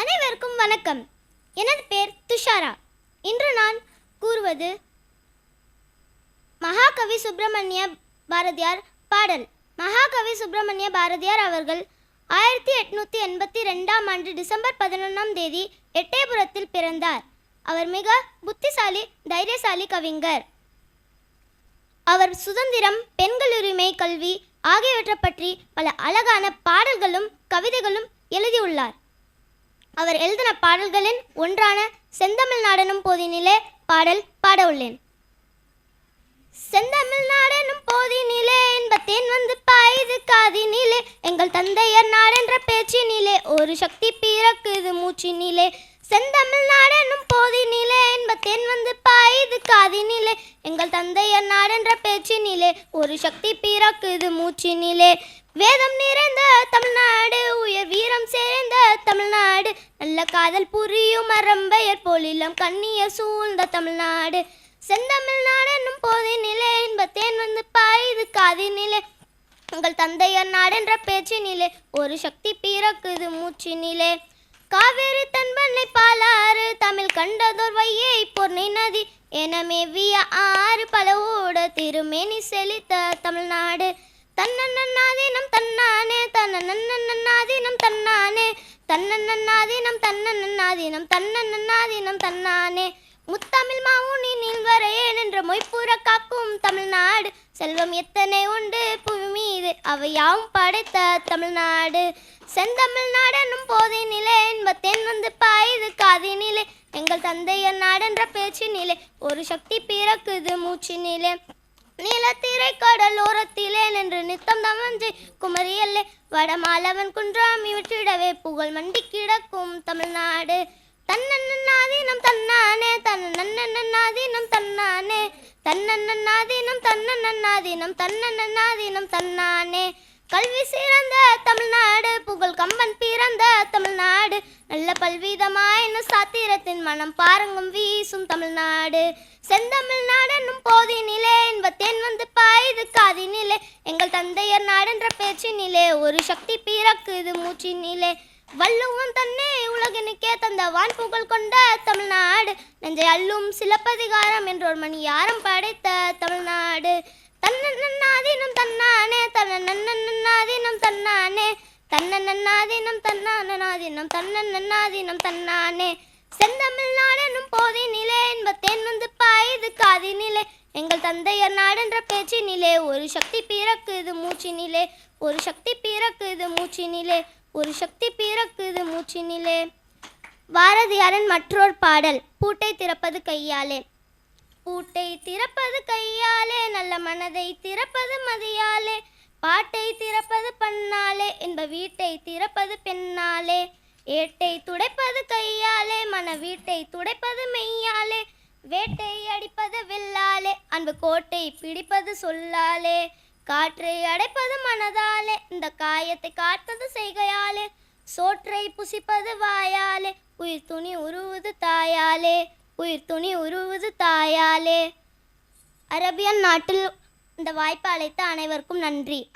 அனைவருக்கும் வணக்கம். எனது பேர் துஷாரா. இன்று நான் கூறுவது மகாகவி சுப்பிரமணிய பாரதியார் பாடல். மகாகவி சுப்பிரமணிய பாரதியார் அவர்கள் ஆயிரத்தி எட்நூத்தி எண்பத்தி ரெண்டாம் ஆண்டு டிசம்பர் பதினொன்றாம் தேதி எட்டயபுரத்தில் பிறந்தார். அவர் மிக புத்திசாலி தைரியசாலி கவிஞர். அவர் சுதந்திரம் பெண்கள் உரிமை கல்வி ஆகியவற்றை பற்றி பல அழகான பாடல்களும் கவிதைகளும் எழுதியுள்ளார். அவர் எழுதின பாடல்களின் ஒன்றான செந்தமிழ் நாடனும் போதினிலே பாடல் பாட உள்ளேன் செந்தமிழ் நாடனும் போதினிலே இன்பத்தேன் வந்து பாயுது காதினிலே எங்கள் தந்தையர் நாடென்ற பேச்சினிலே ஒரு சக்தி செந்தமிழ்நாடனும் செந்தமிழ் நாடெனும் போதினிலே இன்பத்தேன் வந்து பாயுது காதினிலே. எங்கள் தந்தையர் நாடென்ற பேச்சினிலே ஒரு சக்தி பிறக்குது மூச்சினிலே. வேதம் நிறைந்த தமிழ்நாடு உயர் வீரம் சேர்ந்த தமிழ்நாடு நல்ல காதல் புரியும் அரம்பெயர் போலிலம் கண்ணியர் சூழ்ந்த தமிழ்நாடு செந்தமிழ்நாடு என்னும் போதினிலே என்பத்தேன் வந்து பாயுது காதினிலே. உங்கள் தந்தையர் நாடென்ற பேச்சினிலே ஒரு சக்தி பிறக்குது மூச்சினிலே. காவேரி தன்பண்ணை பாலாறு தமிழ் கண்டதோர் வையை பொர்ணை நதி. என மேவிய ஆறு பல ஊட திருமேனி செழித்த தமிழ்நாடு. தன்னன்னாதீனம் தன்னானே தன்னன்னாதீனம் தன்னானே தன்னன்னாதீனம் தன்னன்னாதீனம் தன்னன்னாதீனம் தன்னானே. முத்தமிழ் மாவுனி வரையே நின்ற மொய்ப்புற காக்கும் தமிழ்நாடு. செல்வம் எத்தனை உண்டு புவி மீது? அவையாவும் படைத்த தமிழ்நாடு. செந்தமிழ்நாடு போதை நிலை என்பத்தேன் வந்து பாயுது காதினிலே எங்கள் தந்தையர் நாடென்ற நிலை ஒரு சக்தி பிறக்குது மூச்சு மூச்சினிலே நீலத்திரை கடலோரத்திலே நின்று நித்தம் தமஞ்சி குமரியல்லே. வடமாலவன் குன்றாமி விட்டிடவே புகழ் மண்டி கிடக்கும் தமிழ்நாடு. தன்னன்னாதீனம் தன்னானே தன்னன்னாதீனம் தன்னானே தன்னன்னாதீனம் தன்னன்னாதீனம் தன்னன்னாதீனம் தன்னானே. கல்வி சிறந்த தமிழ்நாடு புகழ் கம்பன் பிறந்த தமிழ்நாடு. நல்ல பல்விதமாயினும் சாத்திரத்தின் மனம் பாருங்கும் வீசும் தமிழ்நாடு. செந்தமிழ்நாடனும் போதி போதினிலே இன்பத்தேன் வந்து பாயுது காதினிலே. எங்கள் தந்தையர் நாடென்ற பேச்சினிலே ஒரு சக்தி பிறக்குது மூச்சினிலே. வள்ளுவன் தன்னே உலகனுக்கே தந்த வான் புகழ் கொண்ட தமிழ்நாடு. நெஞ்சை அள்ளும் சிலப்பதிகாரம் என்றோர் மணி யாரும் படைத்த தமிழ்நாடு. தன்னன்னாதீனம் தன்னானே தன்னன்னாதீனம் தன்னானே தன்னன்னாதீனம் தன்னானநாதீனம் தன்னன்னாதீனம் தன்னானே. செந்தமிழ்நாடனும் போதி போதினிலே இன்பத்தேன் வந்து பாயுது காதினிலே. எங்கள் தந்தையர் நாடென்ற பேச்சினிலே ஒரு சக்தி பிறக்குது மூச்சினிலே. ஒரு சக்தி பிறக்குது மூச்சினிலே. ஒரு சக்தி பிறக்குது மூச்சினிலே. பாரதியாரின் மற்றொரு பாடல் பூட்டை திறப்பது கையாலே. பூட்டை திறப்பது கையாலே நல்ல மனதை திறப்பது மதியாலே. பாட்டை திறப்பது பண்ணாலே. என்ப வீட்டை திறப்பது பெண்ணாலே. ஏட்டை துடைப்பது கையாலே. மன வீட்டை துடைப்பது மெய்யாலே. வேட்டை அடிப்பது வில்லாலே. அன்பு கோட்டை பிடிப்பது சொல்லாலே. காற்றை அடைப்பது மனதாலே இந்த காயத்தை காத்தது செய்கையாலே சோற்றை புசிப்பது வாயாலே உயிர் துணி உருவுது தாயாலே உயிர் துணி உருவுது தாயாலே. அரபியன் நாட்டில் இந்த வாய்ப்பு அழைத்த அனைவருக்கும் நன்றி.